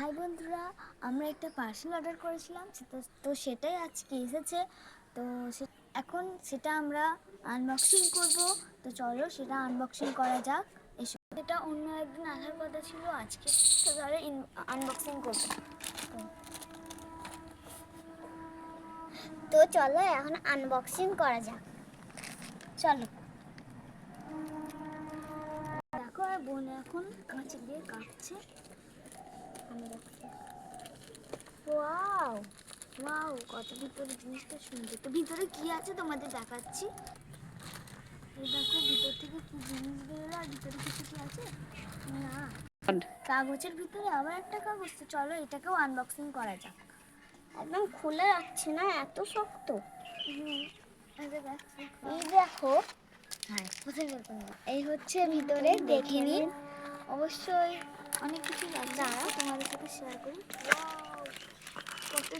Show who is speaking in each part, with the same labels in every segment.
Speaker 1: High বন্ধুরা, আমরা একটা পার্সেল অর্ডার করেছিলাম তো সেটাই আজকে এসেছে। তো এখন সেটা আমরা আনবক্সিং করব। তো চলো সেটা আনবক্সিং করা যাক। এসো। এটা অন্য একদিন আসার কথা ছিল, আজকে তো তাহলে আনবক্সিং করব। তো
Speaker 2: চলো এখন আনবক্সিং করা যাক।
Speaker 1: চলো। দেখো আর বোন এখন কাঁচি দিয়ে কাটছে ওয়াও ওয়াও কত ভিতরে জিনিসটা সুন্দর। তো ভিতরে কি আছে তোমাদের দেখাচ্ছি? এই দেখো ভিতর থেকে কি জিনিস বেরোলো আর ভিতরে কিছু কি আছে? না। কাগজের ভিতরে আবার একটা কাগজ তো চলো এটাকেও আনবক্সিং করা যাক।
Speaker 2: একদম খুলে যাচ্ছে না এত শক্ত।
Speaker 1: এই দেখো।
Speaker 2: এই
Speaker 1: হ্যাঁ কোথায় এই হচ্ছে ভিতরে দেখে নিন। অবশ্যই অনেক কিছু লাগছে তোমাদের সাথে শেয়ার করি।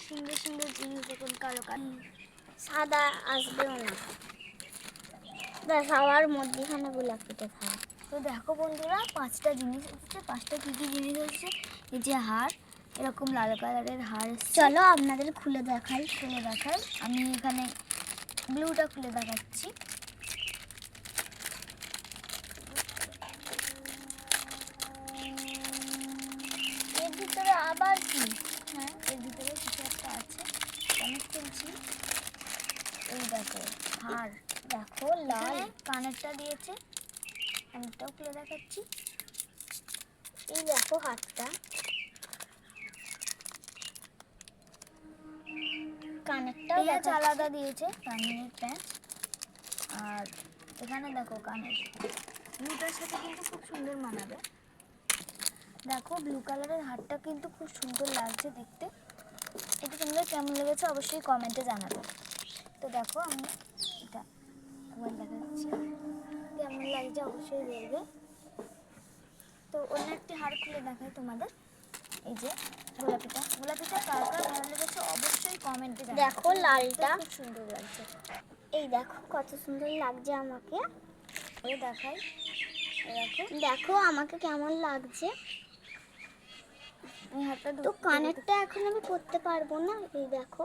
Speaker 1: সুন্দর সুন্দর জিনিস দেখুন কালো কালো।
Speaker 2: সাদা আসবেও না। দেখ সবার মধ্যেখানে গোলাপিটা খাওয়া
Speaker 1: তো দেখো বন্ধুরা, পাঁচটা জিনিস এসেছে। পাঁচটা কী কী জিনিস এসেছে? এই যে হার, এরকম লাল কালারের হার
Speaker 2: চলো আপনাদের খুলে দেখাই
Speaker 1: খুলে দেখাই। আমি এখানে ব্লুটা খুলে দেখাচ্ছি। এর ভিতরে আবার কি হ্যাঁ এর ভিতরে কিছু একটা আছে। অনেক খুলছি এই দেখো হার
Speaker 2: দেখো লাল।
Speaker 1: কানেরটা দিয়েছে। কানেরটাও খুলে দেখাচ্ছি।
Speaker 2: এই দেখো হাতটা। কানেরটাও
Speaker 1: পেঁয়াজ আলাদা দিয়েছে। কানের প্যাঁচ আর এখানে দেখো কানের ব্লুটার সাথে কিন্তু খুব সুন্দর মানাবে। দেখো ব্লু কালারের হারটা কিন্তু খুব সুন্দর লাগছে দেখতে। কেমন লেগেছে অবশ্যই কমেন্টে জানাবে। তো দেখো আমি এটা একবার দেখাচ্ছি। কেমন লাগছে অবশ্যই বলবে। তো অন্য একটি হার খুলে দেখাই তোমাদের। এই যে গোলাপিটা। গোলাপিটা কার কার ভালো লেগেছে অবশ্যই কমেন্টে
Speaker 2: দেখো লালটা।
Speaker 1: খুব সুন্দর লাগছে।
Speaker 2: এই দেখো কত সুন্দর লাগছে আমাকে।
Speaker 1: এই দেখাই। দেখো।
Speaker 2: দেখো আমাকে কেমন লাগছে। তো কানেরটা এখন আমি করতে পারব না, এই দেখো।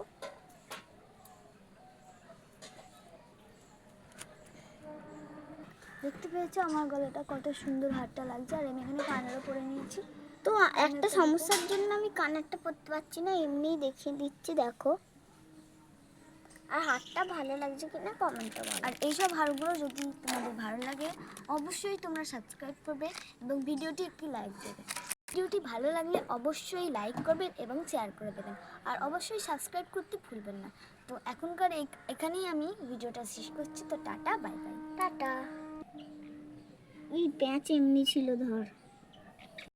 Speaker 1: দেখতে পেয়েছ আমার গলাটা কত সুন্দর হাতটা লাগছে, আর আমি এখানে কানেরও পরে নিয়েছি।
Speaker 2: তো একটা সমস্যার জন্য আমি কানেরটা পরতে পারছি না, এমনিই দেখিয়ে দিচ্ছি, দেখো। আর হাতটা ভালো লাগছে কিনা কমেন্টে বলো।
Speaker 1: আর এইসব হারগুলো যদি তোমাদের ভালো লাগে, অবশ্যই তোমরা সাবস্ক্রাইব করবে এবং ভিডিওটি একটি লাইক দেবে। ভিডিওটি ভালো লাগলে অবশ্যই লাইক করবেন এবং শেয়ার করে দেবেন। আর অবশ্যই সাবস্ক্রাইব করতে ভুলবেন না। তো এখনকার এখানেই আমি ভিডিওটা শেষ করছি। তো টাটা, বাই বাই।
Speaker 2: টাটা। এই প্যাঁচ এমনি ছিল ধর।